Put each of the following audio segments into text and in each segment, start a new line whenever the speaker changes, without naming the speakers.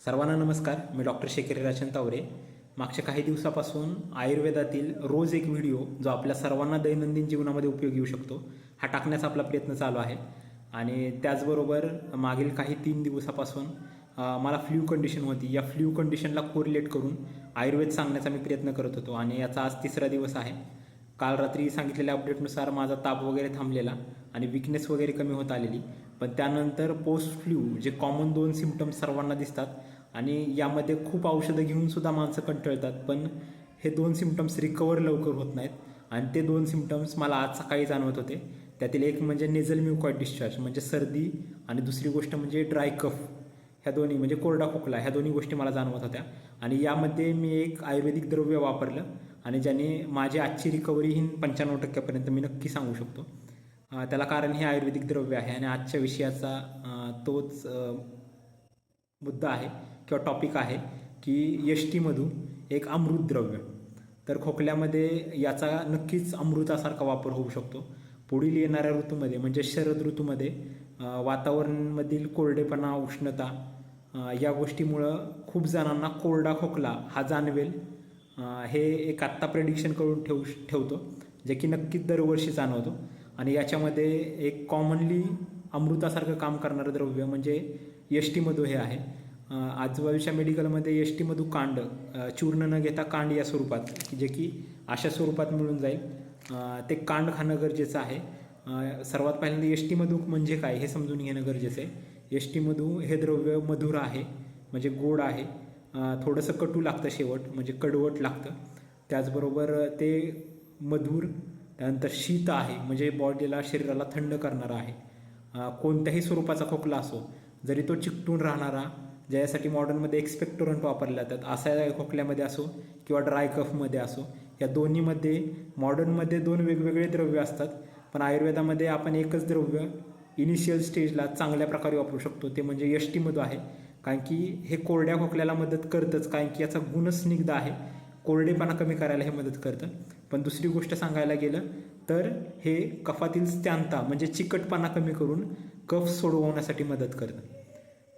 सर्वांना नमस्कार मी डॉक्टर शेखरी राजन तावरे. मागच्या काही दिवसापासून आयुर्वेदातील रोज एक व्हिडिओ जो आपल्या सर्वांना दैनंदिन जीवनामध्ये उपयोग येऊ शकतो हा टाकण्याचा आपला प्रयत्न चालू आहे. आणि त्याचबरोबर मागील काही तीन दिवसापासून मला फ्ल्यू कंडिशन होती. या फ्ल्यू कंडिशनला कोरिलेट करून आयुर्वेद सांगण्याचा मी प्रयत्न करत होतो आणि याचा आज तिसरा दिवस आहे. काल रात्री सांगितलेल्या अपडेटनुसार माझा ताप वगैरे थांबलेला आणि विकनेस वगैरे कमी होत आलेली. पण त्यानंतर पोस्ट फ्ल्यू जे कॉमन दोन सिमटम्स सर्वांना दिसतात आणि यामध्ये खूप औषधं घेऊन सुद्धा माणसं कंटाळतात. पण हे दोन सिमटम्स रिकवर लवकर होत नाहीत. आणि ते दोन सिमटम्स मला आज सकाळी जाणवत होते. त्यातील एक म्हणजे नेझल म्युकॉइड डिस्चार्ज म्हणजे सर्दी आणि दुसरी गोष्ट म्हणजे ड्राय कफ ह्या दोन्ही म्हणजे कोरडा खोकला ह्या दोन्ही गोष्टी मला जाणवत होत्या. आणि यामध्ये मी एक आयुर्वेदिक द्रव्य वापरलं आणि ज्याने माझी आजची रिकव्हरी ही पंच्याण्णव टक्क्यापर्यंत मी नक्की सांगू शकतो. त्याला कारण हे आयुर्वेदिक द्रव्य आहे आणि आजच्या विषयाचा तोच मुद्दा आहे किंवा टॉपिक आहे की यष्टीमधून टीमधून एक अमृत द्रव्य. तर खोकल्यामध्ये याचा नक्कीच अमृतासारखा वापर होऊ शकतो. पुढील येणाऱ्या ऋतूमध्ये म्हणजे शरद ऋतूमध्ये वातावरणामधील कोरडेपणा उष्णता या गोष्टीमुळं खूप जणांना कोरडा खोकला हा जाणवेल. हे एक आत्ता प्रेडिक्शन करून ठेवू ठेवतो जे की नक्कीच दरवर्षी जाणवतो. आणि याच्यामध्ये एक कॉमनली अमृतासारखं काम करणारं द्रव्य म्हणजे यष्टीमधू टीमधू हे आहे. आजूबाजूच्या मेडिकलमध्ये यष्टीमधू कांड चूर्ण न घेता कांड या स्वरूपात जे की अशा स्वरूपात मिळून जाईल. ते कांड खाणं गरजेचं आहे. सर्वात पहिल्यांदा यष्टीमधू म्हणजे काय हे समजून घेणं गरजेचं आहे. यष्टीमधू हे द्रव्य मधुर आहे म्हणजे गोड आहे. थोडंसं कटू लागतं शेवट म्हणजे कडवट लागतं. त्याचबरोबर ते मधुर त्यानंतर शीत आहे म्हणजे बॉडीला शरीराला थंड करणारा आहे. कोणत्याही स्वरूपाचा खोकला असो जरी तो चिकटून राहणारा ज्यासाठी मॉडर्नमध्ये एक्सपेक्टोरंट वापरले जातात असा खोकल्यामध्ये असो किंवा ड्राय कफमध्ये असो या दोन्हीमध्ये मॉडर्नमध्ये दोन वेगवेगळे द्रव्य असतात. पण आयुर्वेदामध्ये आपण एकच द्रव्य इनिशियल स्टेजला चांगल्या प्रकारे वापरू शकतो ते म्हणजे यष्टीमधून आहे. कारण की हे कोरड्या खोकल्याला मदत करतंच कारण की याचा गुणच स्निग्ध आहे. कोरडेपणा कमी करायला हे मदत करतं. पण दुसरी गोष्ट सांगायला गेलं तर हे कफातील स्त्यांता म्हणजे चिकटपणा कमी करून कफ सोडवण्यासाठी मदत करतं.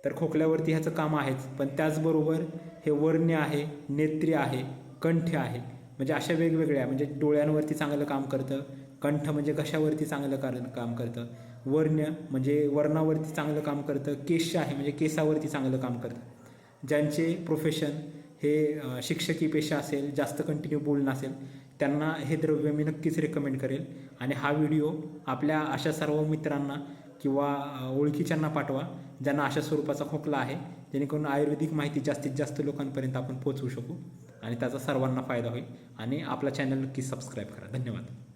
तर खोकल्यावरती ह्याचं काम आहेच पण त्याचबरोबर हे वर्ण्य आहे नेत्री आहे कंठ आहे. म्हणजे अशा वेगवेगळ्या म्हणजे डोळ्यांवरती चांगलं काम करतं कंठ म्हणजे घशावरती चांगलं कारण काम करतं. वर्ण्य म्हणजे वर्णावरती चांगलं काम करतं केश आहे म्हणजे केसावरती चांगलं काम करतं. ज्यांचे प्रोफेशन हे शिक्षकी पेशा असेल जास्त कंटिन्यू बोलणं असेल त्यांना हे द्रव्य मी नक्कीच रेकमेंड करेल. आणि हा व्हिडिओ आपल्या अशा सर्व मित्रांना किंवा ओळखीच्यांना पाठवा ज्यांना अशा स्वरूपाचा खोकला आहे जेणेकरून आयुर्वेदिक माहिती जास्तीत जास्त लोकांपर्यंत आपण पोहोचवू शकू. आणि त्याचा सर्वांना फायदा होईल. आणि आपला चॅनल नक्की सबस्क्राईब करा. धन्यवाद.